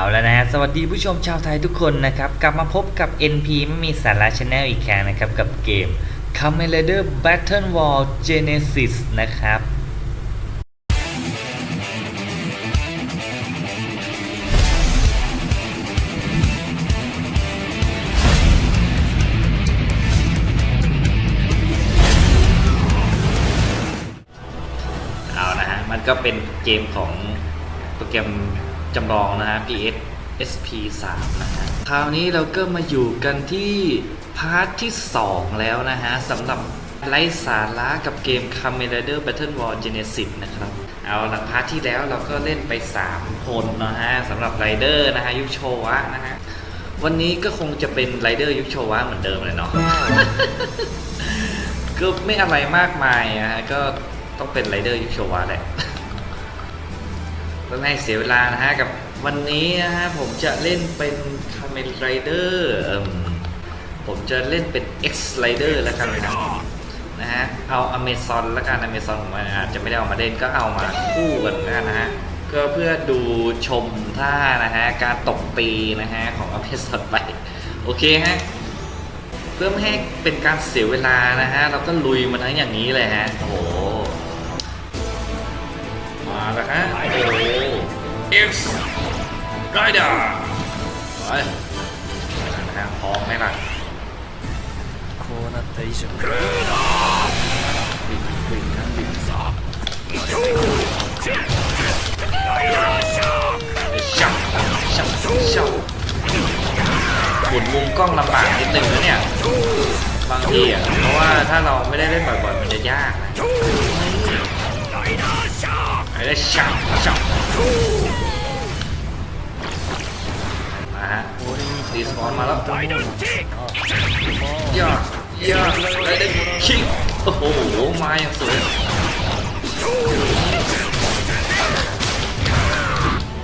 เอาแล้วนะฮะสวัสดีผู้ชมชาวไทยทุกคนนะครับ กลับมาพบกับ NP ไม่มีสาระชาแนลอีกครั้งนะครับ กับเกม Kamen Rider Battle Wall Genesis นะครับ เอานะฮะ มันก็เป็นเกมของโปรแกรม จำลองนะฮะ PS SP 3 นะฮะ คราวนี้เราก็มาอยู่กันที่พาร์ทที่ 2 แล้วนะฮะสำหรับไร้สาระกับเกม Kamen Rider Battle War Genesis นะครับ เอาหละพาร์ทที่แล้วเราก็เล่นไป 3 คนนะฮะสำหรับไรเดอร์นะฮะ ยุคโชวะนะฮะ วันนี้ก็คงจะเป็นไรเดอร์ยุคโชวะเหมือนเดิมเลยเนาะก็ไม่อะไรมากมายนะฮะก็ต้องเป็นไรเดอร์ยุคโชวะแหละ ก็ไม่ให้เสียเวลานะฮะกับวันนี้นะฮะผมจะเล่นเป็นคาเมนไรเดอร์ผมจะเล่นเป็น X Rider แล้วกันนะนะฮะเอาอเมซอนแล้วกันอเมซอนผมอาจจะไม่ได้เอามาเล่นก็เอามาคู่กันกันนะฮะก็เพื่อดูชมท่านะฮะการตกปีนะฮะของอเมซอนไปโอเคฮะเพื่อไม่ให้เป็นการเสียเวลานะฮะเราก็ลุยมันทั้งอย่างนี้เลยฮะโอ้โหมาแล้วฮะโอ้ โห X Rider ไปนะฮะพร้อมไหมล่ะ こうなった以上 บินบินนะบินชับชับชับหมุนมุมกล้องลำบากนิดนึงนะเนี่ย บางทีอ่ะ เพราะว่าถ้าเราไม่ได้เล่นบ่อยๆ มันจะยากนะไอ้ได้ชับชับ รีสปอนมาแล้วย่อย่อได้ได้คิกโอ้โหมาอย่างสวย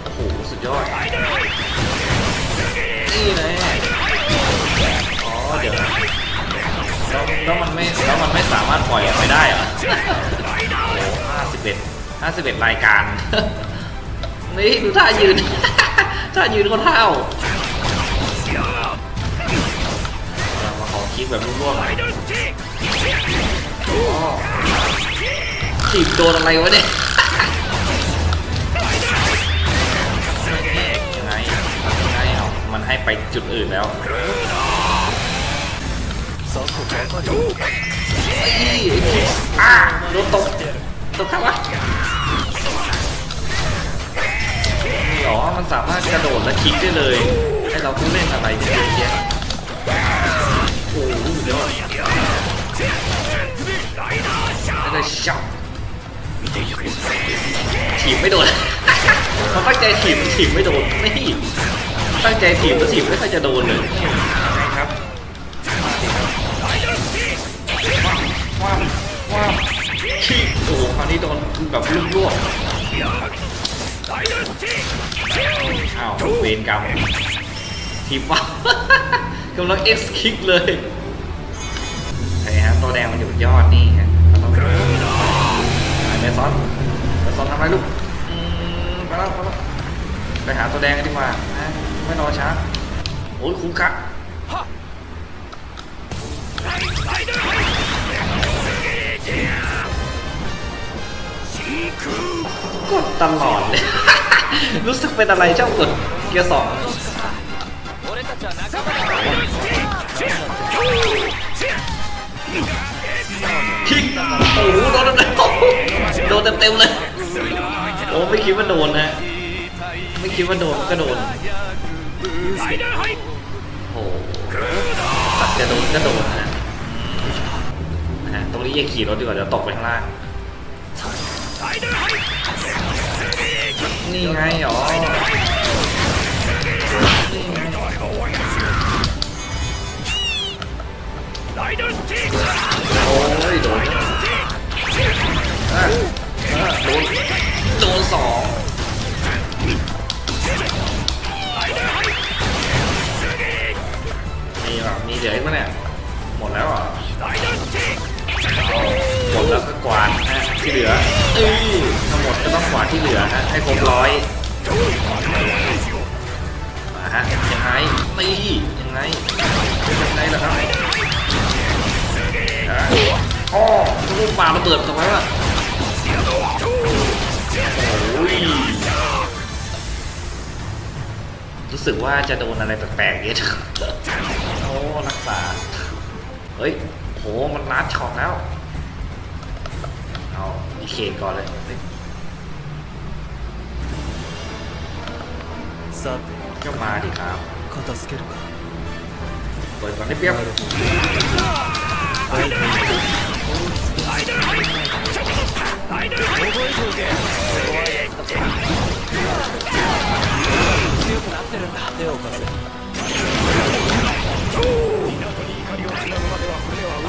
โอ้โหสุดยอดนี่เลยอ๋อเดี๋ยวแล้วมันไม่แล้วมันไม่สามารถปล่อยออกไปได้เหรอโอ้ห้าสิบเอ็ดห้าสิบเอ็ดรายการ นี่ดูท่ายืน ท่ายืนเขาเท่า คิดแบบร่วงๆตีบโดนอะไรวะเนี่ยยังไงยังไงเอามันให้ไปจุดอื่นแล้วอ่าโดนตกตกครับวะนี่หรอมันสามารถกระโดดและคลิกได้เลย ให้เราผู้เล่นอะไรเยอะแยะ โอ้โหยวไม่ได้ช็อปถีบไม่โดนเขาตั้งใจถีบถีบไม่โดนนี่ตั้งใจถีบแล้วถีบไม่ค่อยจะโดนเลยครับว้าวว้าวขี้โอ้โหคราวนี้โดนแบบลวกอ้าวเวรกรรมทีมว่า กำลังเอ็กซ์คิกเลยใช่ฮะตัวแดงมันอยู่ยอดนี่ฮะเราต้องไปเมซอนเมซอนทำอะไรลูกมไปแล้วไปแล้วไปหาตัวแดงกันดีกว่านะไม่รอช้าโอ้ยคุ้มคักกดตลอดเลยรู้สึกเป็นอะไรเจ้ากดเกียร์สอง โอ้โหโดนเต็มโดนเต็มเลยโอ้ไม่คิดว่าโดนนะ ไม่คิดว่าโดนก็โดนโอ้โหตัดจะโดนก็โดนนะนะฮะตรงนี้อย่าขี่รถดีกว่าเดี๋ยวตกไปข้างล่างนี่ไงอ๋อโอ้ยโดน อะอะโดนโดนสองนี่แบบมีเหลืออีกไหมเนี่ยหมดแล้วเหรอหมดแล้วก็กวาดฮะที่เหลือเอ้ยทั้งหมดก็ต้องกวาดที่เหลือฮะให้ครบร้อยตียังไงยังไงล่ะครับ อ่ะอ๋อลูกปลาระเบิดทำไมวะโอ้ยรู้สึกว่าจะโดนอะไรแปลกๆเยอะ โอ้รักษา เฮ้ย โห มันลัดช็อตแล้ว เอาดีเคก่อนเลย さて ก็มาดิครับ 片付けるか เปิดก่อนได้เปรียบ เอ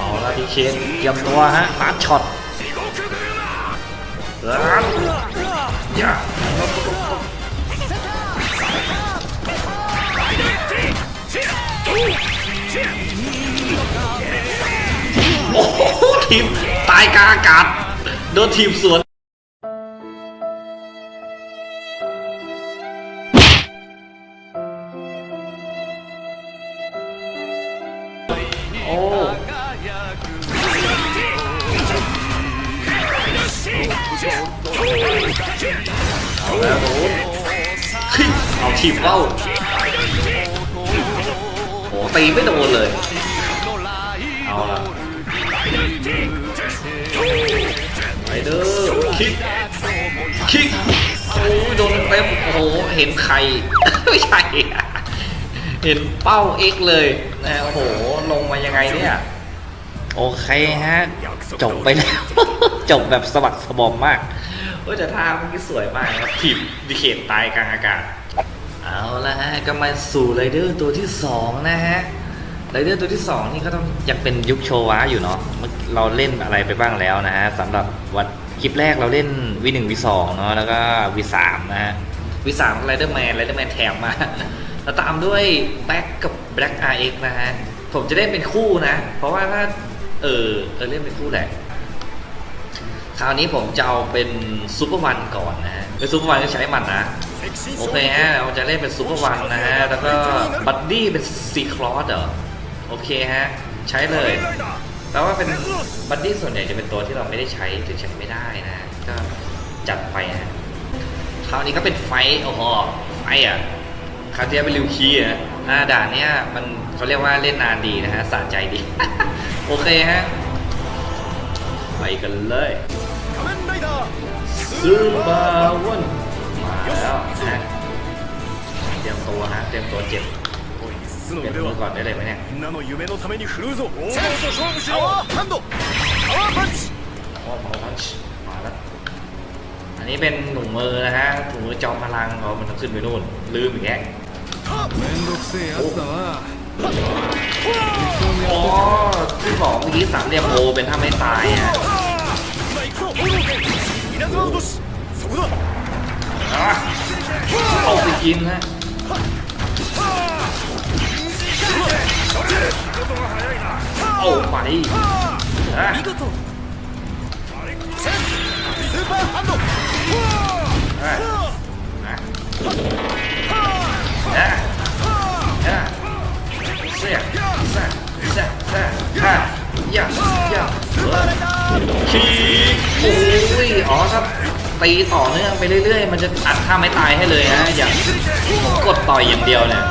าละดีเคเตรียมตัวฮะลัดช็อตอย่าโอ้โห ทีมตายกลางอากาศ โดนทีมสวนโอ้เอาแล้วโดนเอาทีมเข้าโอ้ตีไม่โดนเลย คิกคิกโอ้ยโดนเต็มๆโอ้โหเห็นใครไม่ใช่อะเห็นเป้าเอ็กเลยนะโอ้โหลงมายังไงเนี่ยโอเคฮะ จบไปแล้ว จบแบบสะบักสะบอมมากโอ้ยแต่ท่าเมื่อกี้สวยมากนะครับทีมดิเคตตายกลางอากาศ เอาละฮะ ก็มาสู่ไรเดอร์ตัวที่2นะฮะไรเดอร์ตัวที่2นี่ก็ต้องยังเป็นยุคโชวะอยู่เนาะเมื่อเราเล่นอะไรไปบ้างแล้วนะฮะสำหรับวัน คลิปแรกเราเล่นวีหนึ่งวีสองเนาะแล้วก็วีสามนะฮะวีสามไรเดอร์แมนไรเดอร์แมนแถมมา แล้วตามด้วยแบ็กกับแบล็กอาร์เอ็กนะฮะ ผมจะเล่นเป็นคู่นะ เพราะว่าถ้าเออเออเล่นเป็นคู่แหละ คราวนี้ผมจะเอาเป็นซูเปอร์วันก่อนนะฮะเป็นซูเปอร์วันก็ใช้มันนะ โอเคฮะเราจะเล่นเป็นซูเปอร์วันนะฮะ แล้วก็บัดดี้เป็นซีคลอสเหรอ โอเคฮะ ใช้เลย แต่ว่าเป็นบัดดี้ส่วนใหญ่จะเป็นตัวที่เราไม่ได้ใช้หรือใช้ไม่ได้นะ ก็จัดไปฮะคราวนี้ก็เป็นไฟท์โอ้โหไฟท์อะคราวที่เป็นริวคีอะอ่าด่านเนี้ยมันเขาเรียกว่าเล่นนานดีนะฮะสะใจดี โอเคฮะ ไปกันเลยซูเปอร์วันมาแล้วนะฮะเตรียมตัวฮะเตรียมตัวเจ็บ 素の เปลี่ยน 腕 มือก่อ は นได้เลยไหมเนี่ย みんなの夢のために振るうぞ王道と勝負しろパワーハンドパワーパンチ พอพอพันช์มาแล้ว อันนี้เป็นถุงมือนะฮะ ถุงมือจอมพลังเขามันต้องขึ้นไปนู่น ลืมอีกแก めんどくせえやつだな อ๋อที่บอกเมื่อกี้สามเหลี่ยมโอเป็นถ้าไม่ตายอ่ะ 今行くぞ王道剣稲妻落としそこだ อ่ะเอาไปกินฮะ เอาไปนะตีต่อเนื่องไปเรื่อยๆ มันจะอัดท่าไม่ตายให้เลยนะ อย่างกดต่อยอย่างเดียวเนี่ย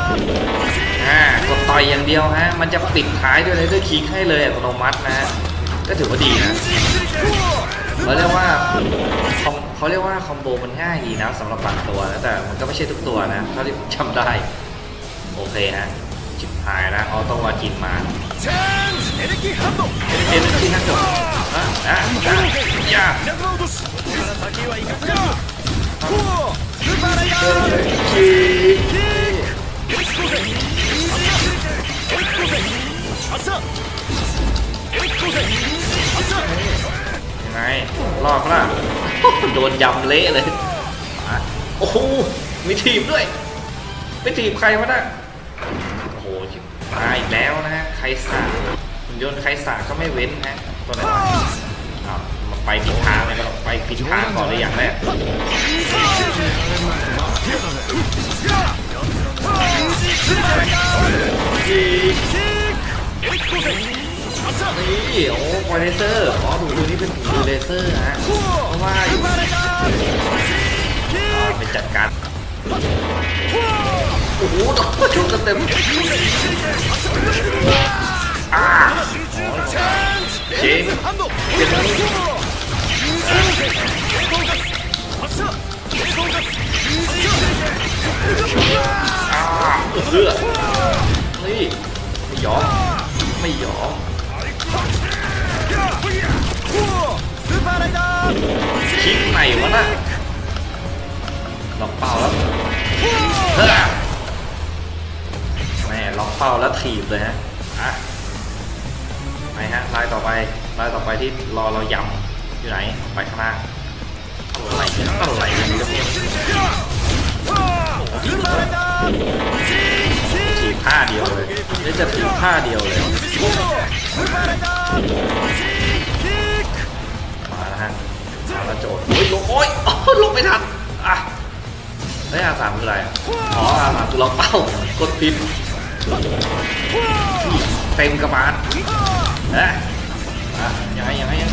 อยอย่างเดียวฮะ มันจะปิดท้ายด้วยเลยด้วยคิกให้เลยอัตโนมัตินะฮะ ก็ถือว่าดีนะเขาเรียกว่าเขาเรียกว่าคอมโบมันง่ายดีนะสำหรับบางตัวนะแต่มันก็ไม่ใช่ทุกตัวนะถ้าาที่จำได้ โอเคฮะจิบหายนะออโต้วาจินมาเอเนกิฮันโดเอเนกิฮันโดอะอะอา エレキ光線エレキ光線発射エレキ光線発射 ยังไงรอดปะล่ะ โดนยำเละเลยมาโอ้โหมีทีมด้วยไปทีมใครวะน่ะโอ้โหมาอีกแล้วนะฮะใครสาหุ่นยนต์ใครสาก็ไม่เว้นฮะตัวไหนวะอ้าวมาไปผิดทางเลยก็ต้องไปผิดทางก่อนเลยอย่างแรก 光線発射 นี่โอ้คอยเลเซอร์อ๋อหนูดูนี่เป็นหนูเลเซอร์ฮะเพราะว่าอยู่เป็นจัดการโอ้โหต้องชกกันเต็มอ่าเจมเจมนี่ เลือไม่ยอมไม่ยอมคิดไหนวะนะล็อกเป่าแล้วเฮ้ยแม่ล็อกเป่าแล้วถีบเลยฮะอะไปฮะลายต่อไปลายต่อไปที่รอเรายำอยู่ไหนไปข้างหน้าอะไรอะไรกันเนี่ย ถีบท่าเดียวเลยได้จะถีงผ้าเดียวเลยมาแล้วฮะมาแล้วโจดโอ้ยลงโอ้ยลงไม่ทันอะเฮ้ยอาสามคืออะไรอ๋ออาสามคือล็อเป้ากดพินเต็มกระบาลเอ๊ะยังไงยังไงยัง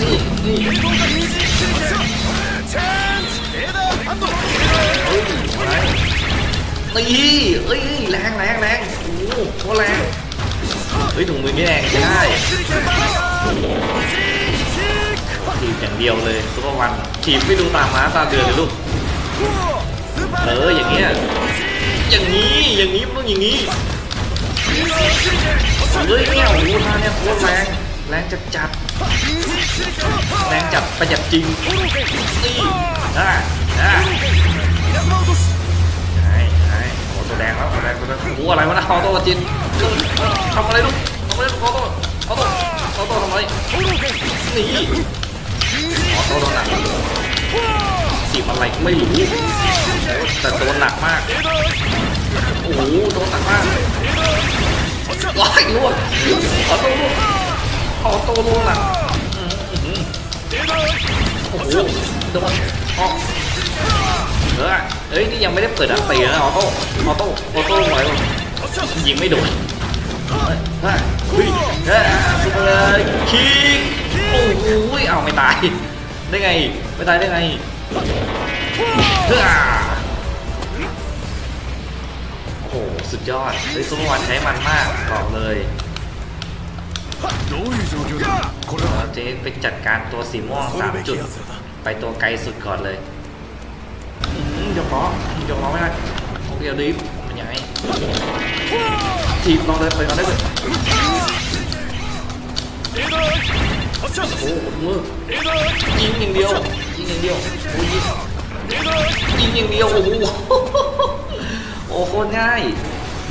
นี่นี่ ตีเฮ้ยแรงแรงแรงโอ้โหโคตรแรงเฮ้ยถุงมือไม่แรงใช้ได้ทีมอย่างเดียวเลยซุปเปอร์วันทีบไม่ดูตามมาตามเดือนเลยลูกเอออย่างเงี้ยอย่างนี้อย่างนี้ต้องอย่างนี้เฮ้ยเนี่ยโอ้โหท่าเนี่ยโคตรแรงแรงจัดจัดแรงจัดประหยัดจริงนี่อ่าอ่ แดงแล้วแดงตัวแดงโอ้โหอะไรวะนะออโต้จินทำอะไรลูกทำอะไรลูกออโต้ออโต้ออโต้ทำอะไรหนีออโต้โดนหนักจีบอะไรไม่รู้แต่โดนหนักมากโอ้โหโดนหนักมากว้ายล่วงออโต้ล่วงออโต้ล่วงหนักอื้อหือโอ้โหโดนออก เออเอ้ยนี่ยังไม่ได้เปิดอันตีนะออโต้ออโต้ออโต้ไว้ยิงไม่โดนเฮ้ยเฮ้ยสุดเลยคิงโอ้ยเอาไม่ตายได้ไงไม่ตายได้ไงโอ้โหสุดยอดเฮ้ยซุปเปอร์วันใช้มันมากบอกเลยเจ๊ไปจัดการตัวสีม่วงสามจุด ไปตัวไกลสุดก่อนเลย ดอกล้อยิงดอก้อไม่ได้โอเคอดิฟมันยังไงทีมลองเดิไปก่อนได้เลยโอ้โหมือยิงอย่างเดียวยิงอย่างเดียวโอ้ยยิงอย่างเดียวโอ้โหโอ้โหง่าย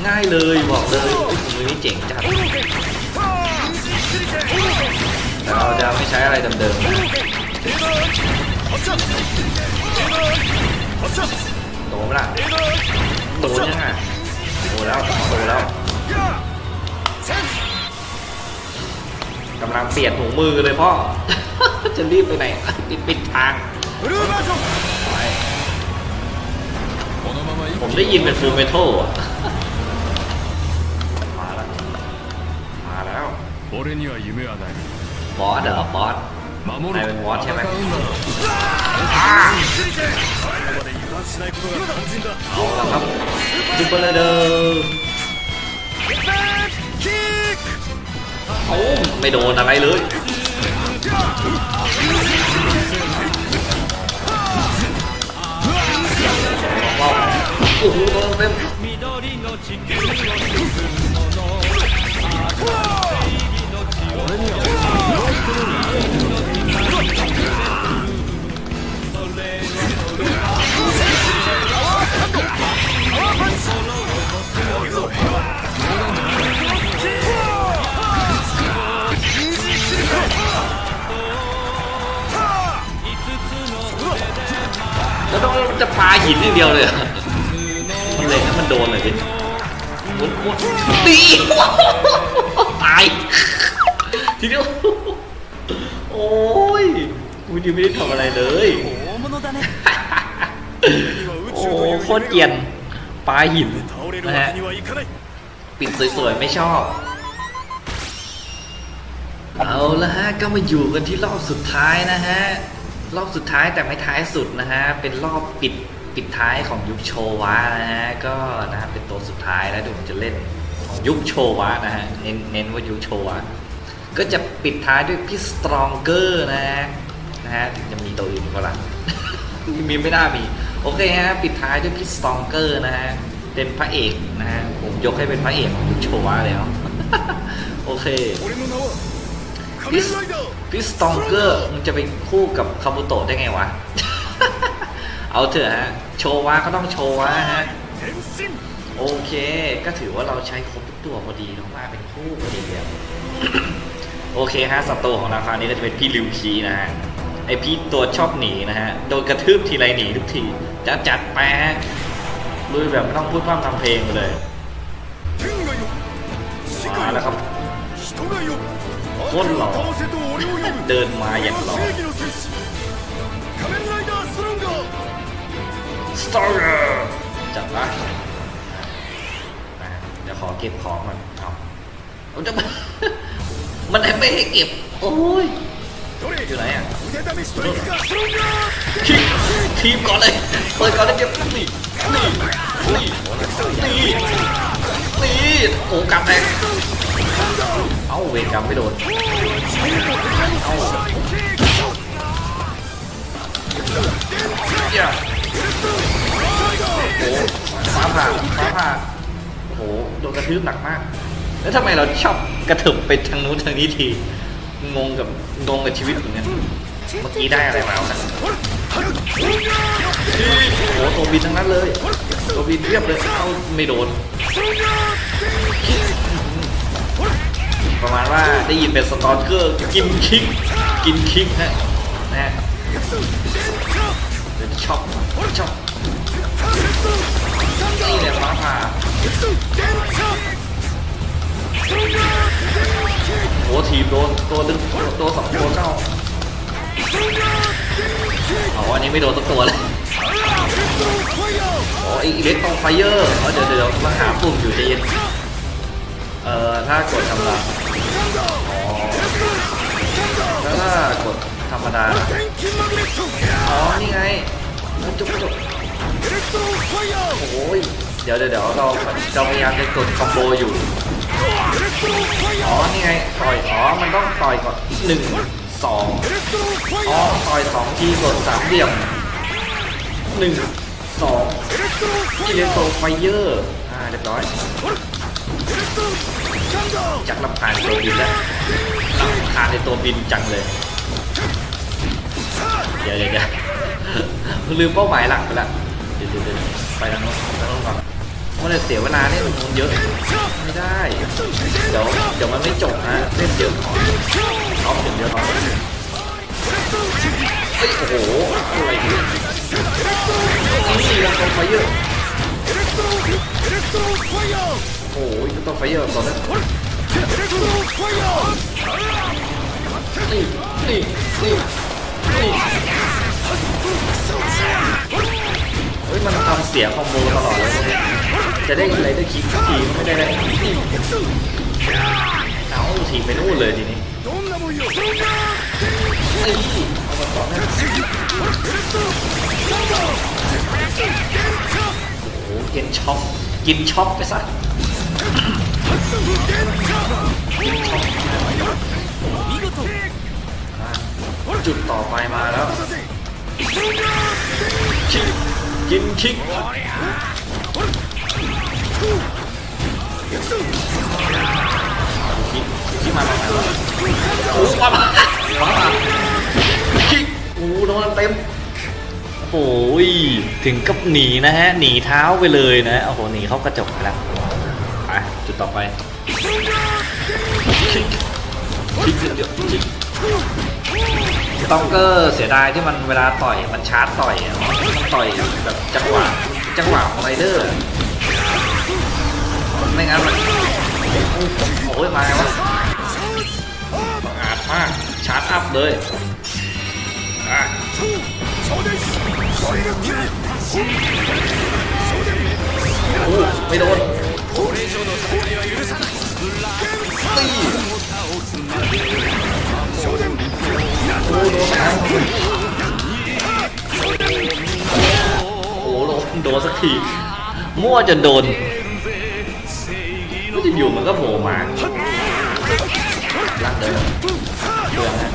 ง่ายเลยบอกเลยมือนี้เจ๋งจัดเราจะไม่ใช้อะไรเดิมๆ โตไหมล่ะโตยังไงโตแล้วโตแล้วกำลังเปลี่ยนถุงมือเลยพ่อ จะรีบไปไหนปิดทาง ผมได้ยินเป็นฟูลเมทัลอะ มาแล้ว มาแล้วบอสเหรอบอสนายเป็นบอสใช่ไหม เอาละครับซุปเปอร์เดคิกโอ้ไม่โดนอะไรเลยว้าวโอ้โหเต็ม แล้วต้องจะปาหินอย่างเดียวเลยเหรอมันเล็งให้มันโดนเลยดิมุนมุนตี ตาย ทีเดียว โอ้ยกูยังไม่ได้ทำอะไรเลย 大物だね หโคตรเกียนปลาหินนะฮะปิดสวยๆ ไม่ชอบ เอาละฮะ ก็มาอยู่กันที่รอบสุดท้ายนะฮะ รอบสุดท้ายแต่ไม่ท้ายสุดนะฮะ เป็นรอบปิดปิดท้ายของยุคโชวะนะฮะ ก็นะเป็นตัวสุดท้ายแล้วเดี๋ยวผมจะเล่นของยุคโชวะนะฮะ เน้นเน้นว่ายุคโชวะ ก็จะปิดท้ายด้วยพี่สตรองเกอร์นะฮะนะฮะจะมีตัวอื่นก็หลังมีไม่น่ามี โอเคฮะปิดท้ายด้วยพี่สตองเกอร์นะฮะเป็นพระเอกนะฮะผมยกให้เป็นพระเอกของยุคโชวะแล้วโอเคพี่พิสตองเกอร์มันจะไปคู่กับคาบุโตะได้ไงวะ เอาเถอะฮะโชวะก็ต้องโชวะฮะโอเค ก็ถือว่าเราใช้ครบทุกตัวพอดีน้องมาเป็นคู่พอดีแล้วโอเคฮะสัตว์โตของราคานี้ก็จะเป็นพี่ลิวคีนะฮะ ไอพี่ตัวชอบหนีนะฮะ โดนกระทืบทีไรหนีทุกทีจะจัดแปฮะลุยแบบไม่ต้องพูดพร่ำทำเพลงเลยมาแล้วครับคนหล่อเดินมาอย่างหล่อสตอร์จัดปะจะขอเก็บของก่อนเอาจะมันไม่ให้เก็บ โอ้ย ทีมก่อนเลยเปิดก่อนเลยเก็บนี่นี่นี่นี่โอ้กลับแรงเอาเวกับไม่โดนเอาเยอะโอ้ฟ้าผ่าฟ้าผ่าโอ้โหโดนกระทืบหนักมาก แล้วทำไมเราชอบกระถึบไปทางนู้นทางนี้ที งงกับงงกับชีวิตเหมือนกันเมื่อกี้ได้อะไรมาวะโอ้โหตัวบินทั้งนั้นเลยตัวบินเรียบเลยเอ้าไม่โดน ประมาณว่าได้ยินเป็นสตอนเกอร์กินคิกกินคิกนะนะฮะชอบชอบนี่เนี่ยฟ้าผ่า โอ้ทีมโดนตัวดึงตัวสองตัวเก้าอ๋อันนี้ไม่โดนสักตัวเลยโอ้อีเล็กตองไฟเยอร์เดี๋ยวเดี๋ยวมาหาปุ่มอยู่ใจเย็นเอ่อถ้ากดธรรำลายถ้ากดธรรมดา อ๋อ นี่ไงจุกจุกโอ้ย เดี๋ยวเดี๋ยวเราเราพยายามจะกดคอมโบอยู่ อ๋อนี่ไงต่อยอ๋อมันต้องต่อยก่อนหนึ่งสองอ๋อต่อยสองทีกดสามเหลี่ยมหนึ่งสองอิเล็กโตรไฟเยอร์อ่าเรียบร้อยจักลำพานตัวบินแล้วลำพานในตัวบินจังเลยเดี๋ยวเดี๋ยวลืมเป้าหมายหลักไปละเดี๋ยวเดี๋ยวไปทางโน้นไปทางโน้นก่อน มันเลยเสียเวลาเล่นมันเยอะ ไม่ได้ เดี๋ยวเดี๋ยวมันไม่จบนะเล่นเยอะของเอาเยอะเฮ้ยโอ้โหอะไรนี่ยนี่รต้องไฟเยอะโอ้โหต้องไฟเยอะตอนนี้วเฮ้ยมันทำเสียคอมโบตลอดเลย จะได้อะไรได้คิกทีไม่ได้ได้เอาทีไปนู่นเลยทีนี้ไอ้เอามาต่อนะโอ้โหเกินช็อปกินช็อปไปซะกจุดต่อไปมาแล้วคิกกินคิก คิกคิกมาแล้วโอ้ว้าวว้าวคิกโอ้โดนเต็มโอ้ยถึงกับหนีนะฮะ หนีเท้าไปเลยนะ โอ้โห หนีเข้ากระจกไปแล้วไปจุดต่อไปคิกคิกเดี๋ยวคิกสตองเกอร์เสียดายที่มันเวลาต่อยมันชาร์จต่อยมันต่อยแบบจังหวะจังหวะของไรเดอร์ ไม่งั้นโอ้ยมาไวะบังอาจมาก ชาร์จอัพเลยโอ้ไม่โดนโอ้โดนแล้วโอ้โหโดนสักทีมั่วจนโดน ก็จะอยู่มันก็โผล่มาลักเดินเปลืองนะ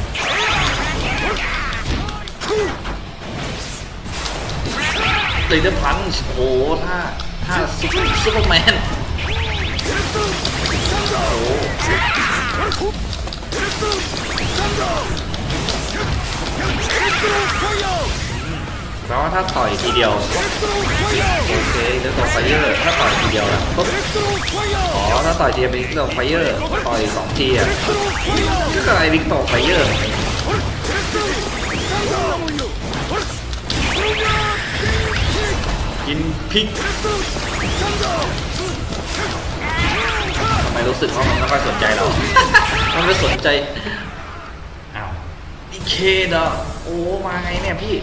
ตีเดอร์พันช์โอ้โหท่าท่าซุปซุปเปอร์แมนโอ้ โหแปลว่าถ้าต่อยทีเดียวโอเคเรื่องต่อไฟเยอร์ถ้าต่อยทีเดียวนะปุ๊บอ๋อถ้าต่อยทีเดียวเป็นเรื่องต่อไฟเยอร์ต่อยสองทีอะก็อะไรลิงต่อไฟเยอร์กินพริกทำไมรู้สึกว่ามันไม่ค่อยสนใจเรา มันไม่สนใจ อ้าวอีเคดอะโอ้ มาไงเนี่ยพี่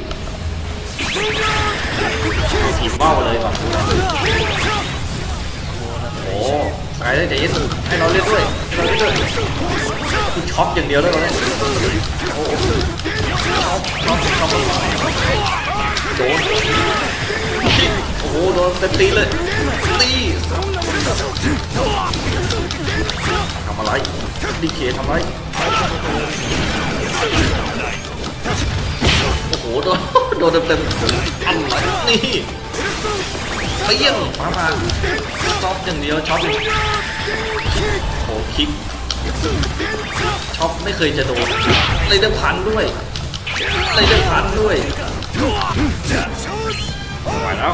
ถีบเบ้าเลยว่ะโอ้สายเลยใจเย็นให้เราเล่นด้วยให้เราเล่นด้วยคือช็อปอย่างเดียวด้วยเราเนี่ยโอ้โหช็อปช็อปช็อปโดนโอ้โหโดนเต็มตีเลยตีทำอะไรดีเคทำอะไรโอ้โหโดน โดนเต็มๆอะไรนี่เปี้ยงมามาช็อปอย่างเดียวช็อปอย่างโอ้คิกช็อปไม่เคยจะโดนเลยเดิมพันด้วยเลยเดิมพันด้วยไหวแล้ว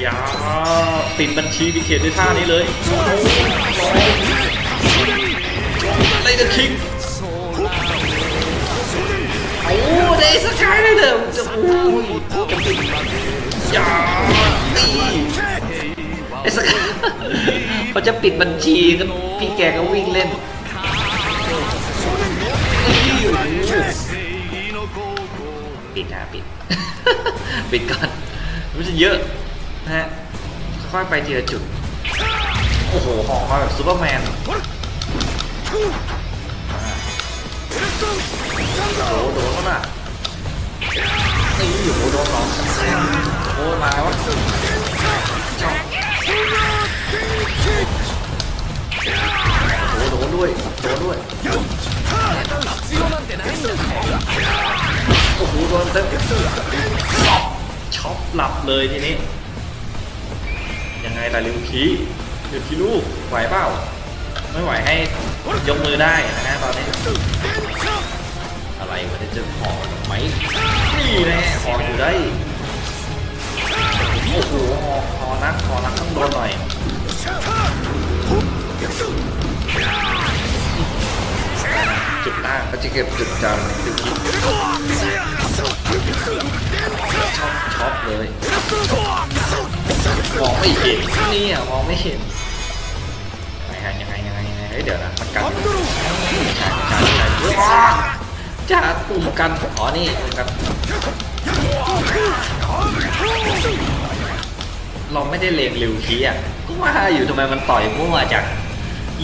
อย่าปิดบัญชีดิเคทด้วยท่านี้เลยเลยเดิมคิก ไอ้สกายเขาจะปิดบัญชีก็พี่แกก็วิ่งเล่นปิดนะปิด ปิดก่อนมันจะเยอะนะฮะค่อยไปทีละจุด โอ้โหหอกมาแบบซูเปอร์แมนโอ้โหโดนแล้วน่ะนี่โอ้โหโดนสองโอ้มาวะ โอ้โหโดนด้วยโดนด้วยโอ้โหโดนเต็มช็อปช็อปหลับเลยทีนี้ ยังไงล่ะลิวคีลิวคีลูกไหวเปล่าไม่ไหวให้ยกมือได้นะฮะตอนนี้อะไรวะเนี่ยจะหอไหมนี่แน่หออยู่ได้ โอ้โหหอนักหอนักต้องโดนหน่อยจุดล่างก็จะเก็บจุดกลางจุดคิดช็อปช็อปเลยมองไม่เห็นนี่อะมองไม่เห็นยังไงยังไงยังไงยังไงเฮ้ยเดี๋ยวนะมันกันไม่ใช่ไม่ใช่ใช่เยอ๋อจะตุ่มกันอ๋อนี่ตุ่มกัน เราไม่ได้เลงเร็วเคียก็ว่าอยู่ทำไมมันต่อยมั่วจาก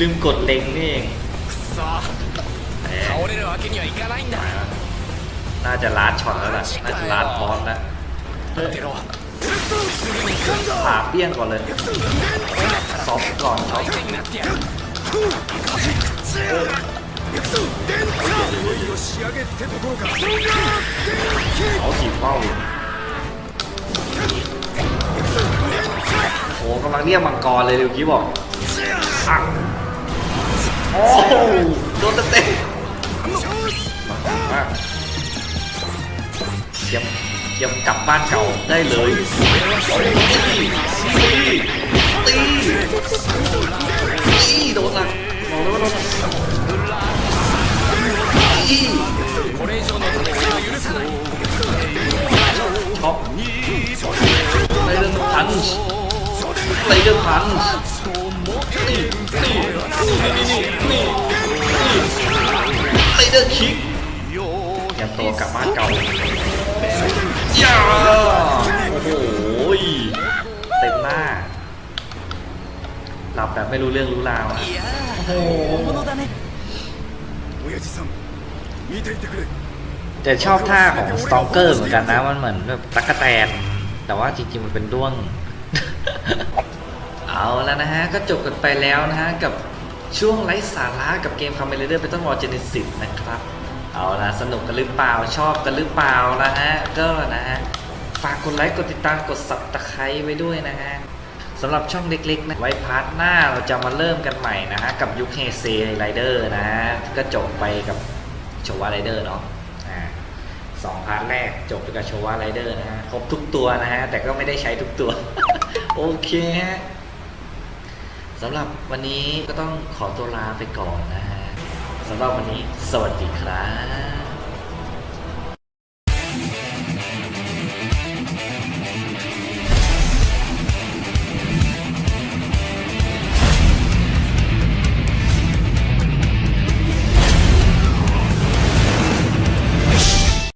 ลืมกดเลงนี่เองน่าจะลัดช็อตแล้วล่ะน่าจะลัดพ้อสแล้วผ่าเปี้ยงก่อนเลยซอฟก่อนเขาเอาขีเป้า โอ้กำลังเรียกมังกรเลยเร็วกี้บอกโอ้โดนเต็มมากเตรียมเตรียมกลับบ้านเก่าได้เลยตีตี ตีจนพังนี่นี่นี่นี่นี่ตีเดอร์คิกยันตัวกลับบ้านเก่าย่าโอ้โหเต็มหน้า หลับแบบไม่รู้เรื่องรู้ราวโอ้โหแต่ชอบท่าของสตอกเกอร์เหมือนกันนะ มันเหมือนแบบตะกะแตน แต่ว่าจริงๆ มันเป็นด้วง เอาแล้วนะฮะ ก็จบกันไปแล้วนะฮะ กับช่วงไร้สาระกับเกมคาเมเลเดอร์เป็นต้องรอเจเนซิสนะครับ เอาละสนุกกันหรือเปล่าชอบกันหรือเปล่านะฮะ ก็นะฮะ ฝากกดไลค์กดติดตามกดสับตะไคร้ไว้ด้วยนะฮะสำหรับช่องเล็กๆนะไว้พาร์ทหน้าเราจะมาเริ่มกันใหม่นะฮะ กับยุคเฮเซไรเดอร์นะฮะ ก็จบไปกับโชวาไรเดอร์เนาะอ่าสองพาร์ทแรกจบไปกับโชวาไรเดอร์นะฮะ ครบทุกตัวนะฮะ แต่ก็ไม่ได้ใช้ทุกตัว โอเคฮะ สำหรับวันนี้ก็ต้องขอตัวลาไปก่อนนะฮะสำหรับวันนี้สวัสดีครับ